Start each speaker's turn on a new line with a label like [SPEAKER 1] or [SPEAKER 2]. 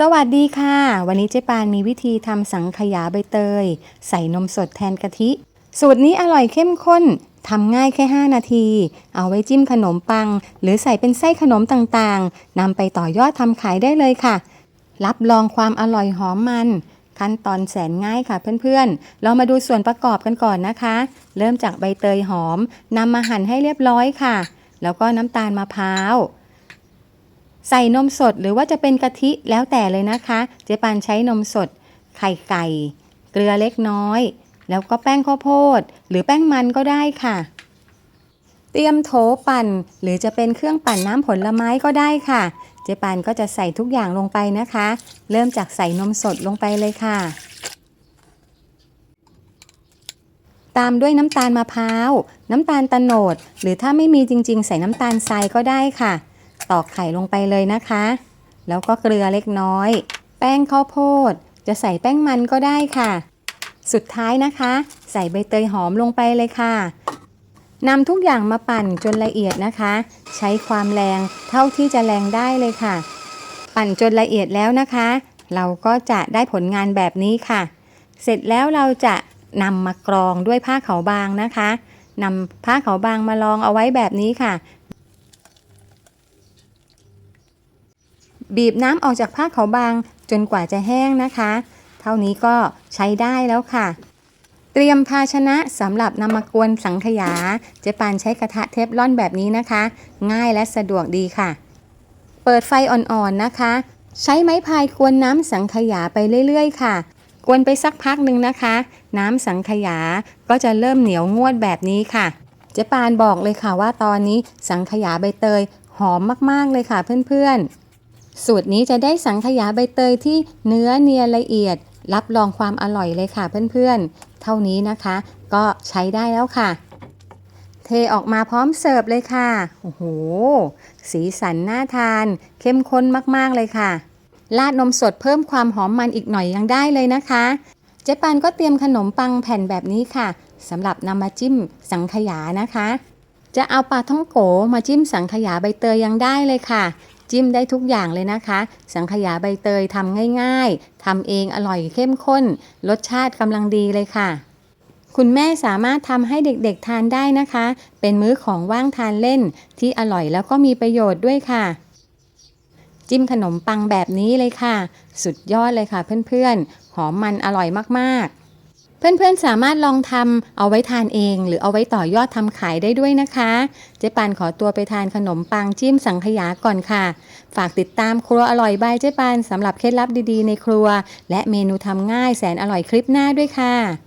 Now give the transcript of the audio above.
[SPEAKER 1] สวัสดีค่ะ วันนี้เจ๊ปานมีวิธีทำสังขยาใบเตย ใส่นมสดแทนกะทิ สูตรนี้อร่อยเข้มข้นทำง่ายแค่ 5 นาที เอาไว้จิ้มขนมปัง หรือใส่เป็นไส้ขนมต่างๆนำไปต่อยอดทำขายได้เลยค่ะ รับรองความอร่อยหอมมัน ขั้นตอนแสนง่ายค่ะเพื่อนๆ เรามาดูส่วนประกอบกันก่อนนะคะ เริ่มจากใบเตยหอมนำมาหั่นให้เรียบร้อยค่ะ แล้วก็น้ำตาลมะพร้าว ใส่นมสดหรือว่าจะเป็นกะทิแล้วแต่เลยนะคะ เจ๊ปานใช้นมสด ไข่ไก่ เกลือเล็กน้อย แล้วก็แป้งข้าวโพด หรือแป้งมันก็ได้ค่ะ เตรียมโถปั่น หรือจะเป็นเครื่องปั่นน้ำผลไม้ก็ได้ค่ะ เจ๊ปานก็จะใส่ทุกอย่างลงไปนะคะ เริ่มจากใส่นมสดลงไปเลยค่ะ ตามด้วยน้ำตาลมะพร้าว น้ำตาลตะโนด หรือถ้าไม่มีจริง ๆ ใส่น้ำตาลทรายก็ได้ค่ะ ตอกไข่ลงไปเลยนะคะ แล้วก็เกลือเล็กน้อย แป้งข้าวโพด จะใส่แป้งมันก็ได้ค่ะ สุดท้ายนะคะ ใส่ใบเตยหอมลงไปเลยค่ะนำทุกอย่างมาปั่นจนละเอียดนะคะ ใช้ความแรงเท่าที่จะแรงได้เลยค่ะ ปั่นจนละเอียดแล้วนะคะ เราก็จะได้ผลงานแบบนี้ค่ะ เสร็จแล้วเราจะนำมากรองด้วยผ้าขาวบางนะคะนำผ้าขาวบางมารองเอาไว้แบบนี้ค่ะ บีบน้ำออกจากผ้าขาวบางจนกว่าจะแห้งนะคะ เท่านี้ก็ใช้ได้แล้วค่ะ เตรียมภาชนะสำหรับนำมากวนสังขยา เจปานใช้กระทะเทฟลอนแบบนี้นะคะ ง่ายและสะดวกดีค่ะ เปิดไฟอ่อนๆนะคะ ใช้ไม้พายกวนน้ำสังขยาไปเรื่อยๆค่ะกวนไปสักพักหนึ่งนะคะ น้ำสังขยาก็จะเริ่มเหนียวงวดแบบนี้ค่ะเจ๊ปานบอกเลยค่ะว่าตอนนี้สังขยาใบเตยหอมมากๆเลยค่ะเพื่อนๆ สูตรนี้จะได้สังขยาใบเตยที่เนื้อเนียนละเอียด รับรองความอร่อยเลยค่ะเพื่อนๆ เท่านี้นะคะ ก็ใช้ได้แล้วค่ะ เทออกมาพร้อมเสิร์ฟเลยค่ะ โอ้โห สีสันน่าทาน เข้มข้นมากๆเลยค่ะ ราดนมสดเพิ่มความหอมมันอีกหน่อยยังได้เลยนะคะ เจ๊ปานก็เตรียมขนมปังแผ่นแบบนี้ค่ะสำหรับนำมาจิ้มสังขยานะคะจะเอาปลาท่องโกมาจิ้มสังขยาใบเตยยังได้เลยค่ะ จิ้มได้ทุกอย่างเลยนะคะ สังขยาใบเตยทำง่ายๆทำเองอร่อยเข้มข้น รสชาติกำลังดีเลยค่ะ คุณแม่สามารถทำให้เด็กๆทานได้นะคะ เป็นมื้อของว่างทานเล่น ที่อร่อยแล้วก็มีประโยชน์ด้วยค่ะ จิ้มขนมปังแบบนี้เลยค่ะ สุดยอดเลยค่ะเพื่อนๆ หอมมันอร่อยมากๆ เพื่อนๆสามารถลองทำเอาไว้ทานเอง หรือเอาไว้ต่อยอดทำขายได้ด้วยนะคะ เจ๊ปานขอตัวไปทานขนมปังจิ้มสังขยาก่อนค่ะ ฝากติดตามครัวอร่อยบายเจ๊ปานสำหรับเคล็ดลับดีๆในครัว และเมนูทำง่ายแสนอร่อยคลิปหน้าด้วยค่ะ